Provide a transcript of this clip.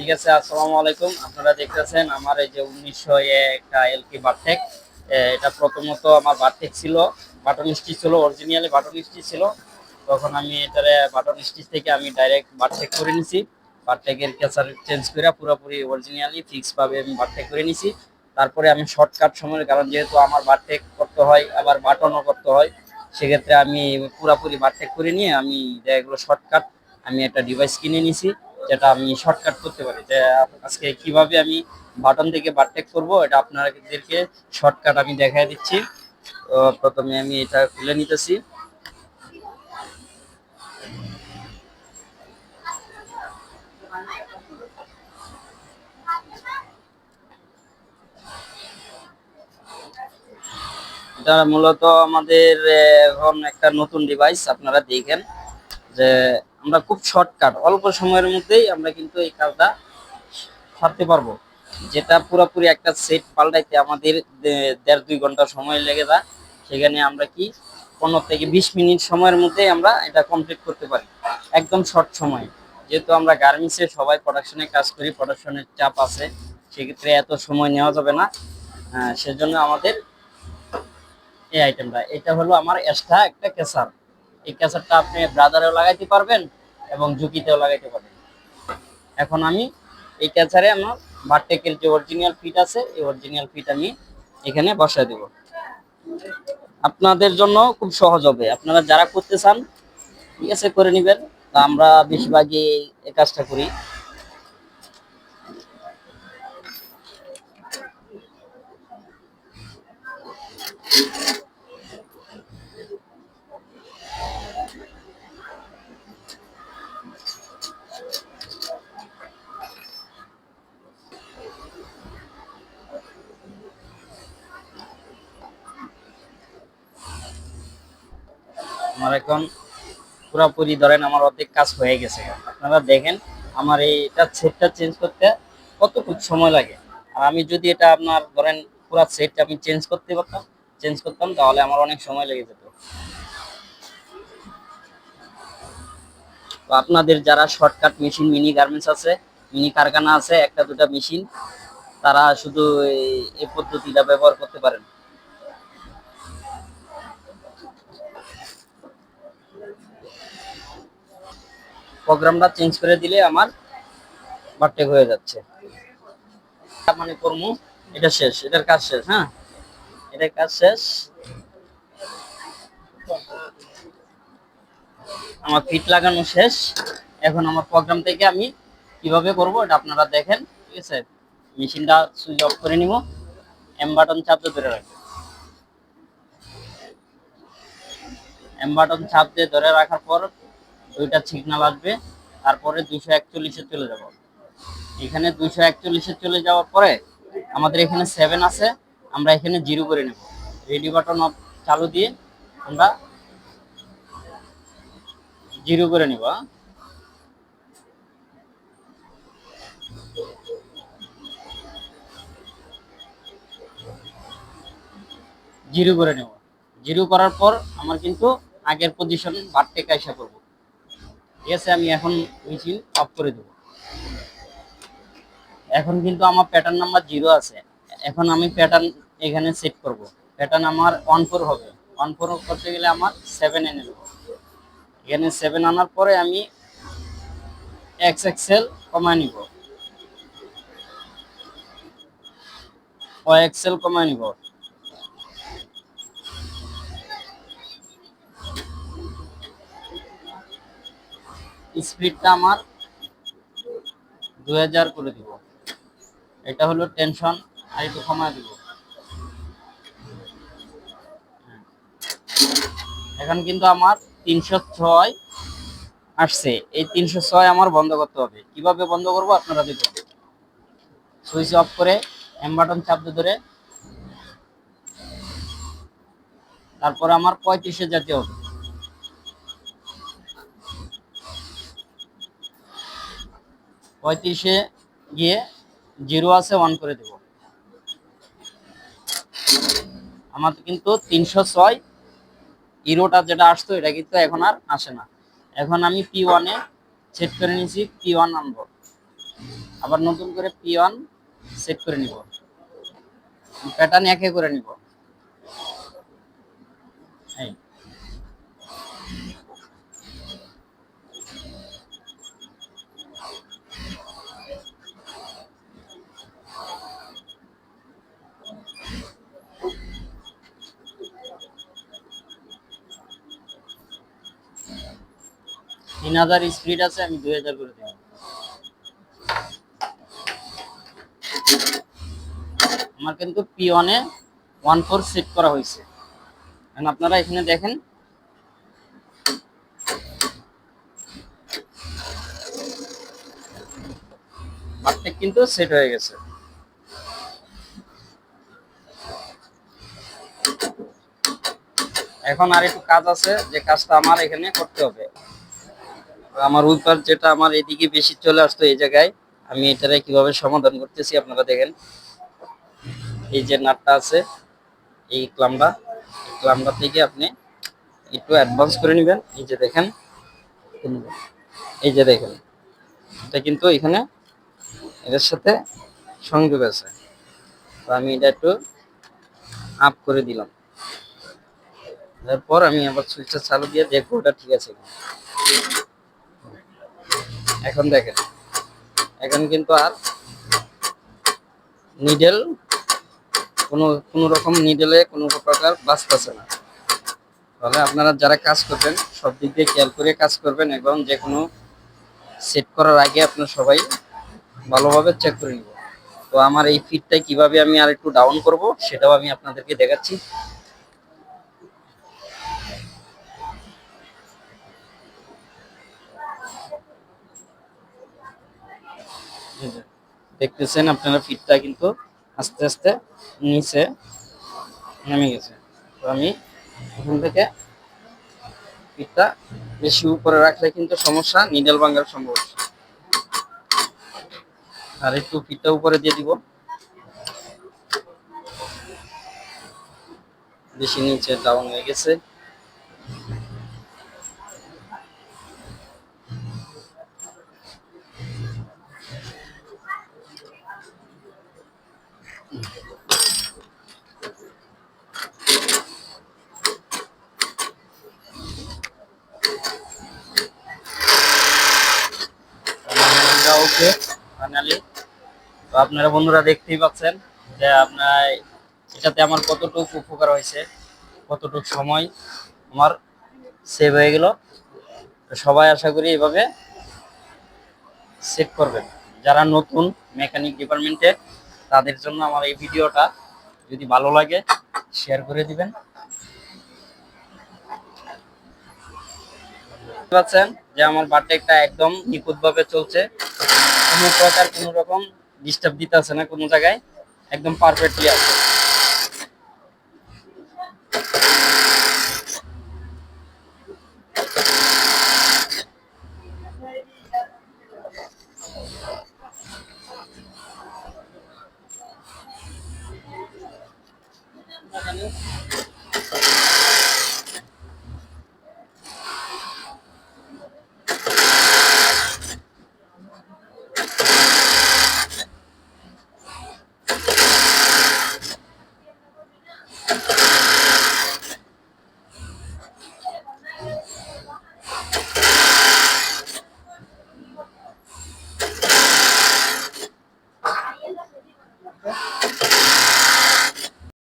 ঠিক আছে, আসসালামু আলাইকুম। আপনারা দেখতেছেন আমার এই যে উনিশশো একটা এলকি বারটেক এটা প্রথমত আমার বারটেক ছিল। বাটন স্টিচ ছিল অরিজিনালি বাটন স্টিচ ছিল। তখন আমি এটারে বাটন স্টিচ থেকে আমি ডাইরেক্ট বারটেক করে নিছি। বারটেকের কেসার চেঞ্জ করে পুরোপুরি অরিজিনালি ফিক্স ভাবে আমি বারটেক করে নিছি। তারপরে আমি শর্টকাট সময়ের কারণ যেহেতু আমার বারটেক করতে হয়, আবার বাটনও করতে হয়, সেক্ষেত্রে আমি পুরোপুরি বারটেক করে নিয়ে আমি যেগুলো শর্টকাট আমি একটা ডিভাইস কিনে নিছি। যেটা আমি শর্টকাট করতে পারি। যে আজকে কীভাবে আমি বাটন থেকে বারটেক করব, এটা আপনাদেরকে শর্টকাট আমি দেখাই দিচ্ছি। প্রথমে আমি এটা খুলে নিতেছি। এটা মূলত আমাদের এখন একটা নতুন ডিভাইস আপনারা দেখেন যে আমরা খুব শর্টকাট অল্প সময়ের মধ্যেই আমরা কিন্তু এই কাজটা সারতে পারব। যেটা পুরোপুরি একটা সেট পাল্টাইতে আমাদের দেড় দুই ঘণ্টা সময় লেগে যায়। সেখানে আমরা কি পনেরো থেকে বিশ মিনিট সময়ের মধ্যেই আমরা এটা কমপ্লিট করতে পারি। একদম শর্ট সময়। যেহেতু আমরা গার্মেন্টসে সবাই প্রোডাকশনে কাজ করি প্রোডাকশনের চাপ আছে, সেক্ষেত্রে এত সময় নেওয়া যাবে না। সেজন্য আমাদের এই আইটেমটা এটা হলো আমার এক্সট্রা একটা কেসার। এই ক্যাসেটটা আপনি ব্রাদারেও লাগাইতে পারবেন এবং ঝুঁকিতেও লাগাইতে পারবেন। এখন আমি এই ক্যাচারে আমার বারটেকের যে অরিজিনাল ফিট আছে, এই অরিজিনাল ফিট আমি এখানে বসায় দেব। আপনাদের জন্য খুব সহজ হবে। আপনারা যারা করতে চান, ঠিক আছে, করে নেবেন। আমরা বেশিরভাগই এই কাজটা করি। আমার এখন পুরোপুরি ধরেন আমার অর্ধেক কাজ হয়ে গেছে। আপনারা দেখেন, আমার এইটা সেটটা চেঞ্জ করতে কতটুকু সময় লাগে? আর আমি যদি এটা আপনার ধরেন পুরো সেট আমি চেঞ্জ করতে পারতাম চেঞ্জ করতাম, তাহলে আমার অনেক সময় লেগে যেত। তো আপনাদের যারা শর্টকাট মেশিন মিনি গার্মেন্টস আছে মিনি কারখানা আছে, একটা দুটা মেশিন তারা শুধু এই- পদ্ধতিটা ব্যবহার করতে পারেন। প্রোগ্রামটা চেঞ্জ করে দিলে আমার বারটেক হয়ে যাচ্ছে। মানে করমু, এটা শেষ, এটার কাজ শেষ হ্যাঁ? এটার কাজ শেষ। আমার ফিট লাগানো শেষ। এখন আমার প্রোগ্রাম থেকে আমি কীভাবে করব এটা আপনারা দেখেন, ঠিক আছে? মেশিনটা সুইচ অফ করে নিব এম বাটন চাপ ধরে রাখবেন এম বাটন চাপ দিয়ে ধরে রাখার পর দুইটা সিগন্যাল আসবে তারপরে দুইশো একচল্লিশে চলে যাব। এখানে দুইশো একচল্লিশে চলে যাওয়ার পরে আমাদের এখানে সেভেন আছে, আমরা এখানে জিরো করে নেব। রেডি বাটন অফ চালু দিয়ে আমরা জিরো করে নিব? জিরো করে নেব। জিরো করার পর আমার কিন্তু আগের পজিশন বারটেক আইসা করব। আছে, আমি এখন মেশিন অফ করে দেব। এখন কিন্তু আমার প্যাটার্ন নাম্বার জিরো আছে। এখন আমি প্যাটার্ন এখানে সেট করব। প্যাটার্ন আমার ওয়ান ফোর হবে। ওয়ান ফোর করতে গেলে আমার সেভেন এনে নেব এখানে সেভেন আনার পরে আমি এক্স এক্সেল কমায় নিব। ও এক্সেল কমায় নিব। স্পিডটা আমার দুই হাজার করে দিব। এটা হলো টেনশন, আর একটু কমায় দিব। এখন কিন্তু আমার তিনশো ছয় আসছে। এই তিনশো ছয় আমার বন্ধ করতে হবে। কীভাবে বন্ধ করব আপনারা দেখুন। সুইচ অফ করে এম বাটন চাপ ধরে তারপরে আমার পঁয়ত্রিশে যেতে হবে। পঁয়ত্রিশে গিয়ে জিরো আছে অন করে দেব। আমার কিন্তু তিনশো ছয় ইরোটা যেটা আসতো, এটা কিন্তু এখন আর আসে না। এখন আমি পি ওয়ানে সেট করে নিয়েছি পি ওয়ান আনব। আবার নতুন করে পি ওয়ান সেট করে নিব। প্যাটার্ন একে করে নিব। এই। তিন হাজার স্পিড আছে, আমি দুই হাজার করে দেবো। আমার কিন্তু পি ওয়ানে ওয়ান ফোর সেট করা হয়েছে। এখন আপনারা এখানে দেখেন। কিন্তু সেট হয়ে গেছে। এখন আর একটু কাজ আছে, যে কাজটা আমার এখানে করতে হবে। আমার উইপার যেটা আমার এদিকে বেশি চলে আসতো এই জায়গায়, আমি এটারে কীভাবে সমাধান করতেছি আপনারা দেখেন। এই যে নাটটা আছে, এই ক্লামটা ক্লামটা থেকে আপনি একটু অ্যাডভান্স করে নেবেন। এই যে দেখেন, এই যে দেখেন, এটা কিন্তু এখানে এটার সাথে সংযোগ আছে। তো আমি এটা একটু আপ করে দিলাম। তারপর আমি আবার সুইচটা চালু দিয়ে দেখব ওটা ঠিক আছে। এখন দেখেন। এখন কিন্তু আর নিডেল কোনো কোনো রকম নিডেলে কোনো প্রকার বাঁচতেছে না। তাহলে আপনারা যারা কাজ করবেন, সব দিক দিয়ে খেয়াল করে কাজ করবেন এবং যে কোনো সেট করার আগে আপনার সবাই ভালোভাবে চেক করে নিব তো আমার এই ফিটটা কীভাবে আমি আর একটু ডাউন করব, সেটাও আমি আপনাদেরকে দেখাচ্ছি। দেখতেছেন আপনারা ফিটটা কিন্তু আস্তে আস্তে নিচে নেমে গেছে। তো আমি এখান থেকে ফিটটা বেশি উপরে রাখলে কিন্তু সমস্যা নিডেল ভাঙার সম্ভাবনা। আর একটু ফিটটা উপরে দিয়ে দিব। বেশি নিচে ডাউন হয়ে গেছে। ফাইনালি তো আপনারা বন্ধুরা দেখতেই পাচ্ছেন যে আপনার এটাতে আমার কতটুকু উপকার হয়েছে, কতটুকু সময় আমার সেভ হয়ে গেল। সবাই আশা করি এভাবে সেভ করবেন। যারা নতুন মেকানিক ডিপার্টমেন্টে তাদের জন্য আমার এই ভিডিওটা যদি ভালো লাগে শেয়ার করে দিবেন। পাচ্ছেন যে আমার বারটেকটা একদম নিখুঁতভাবে চলছে। কোনো প্রকার কোনো রকম ডিস্টার্ব দিতে আছে না কোনো জায়গায়, একদম পারফেক্টলি আছে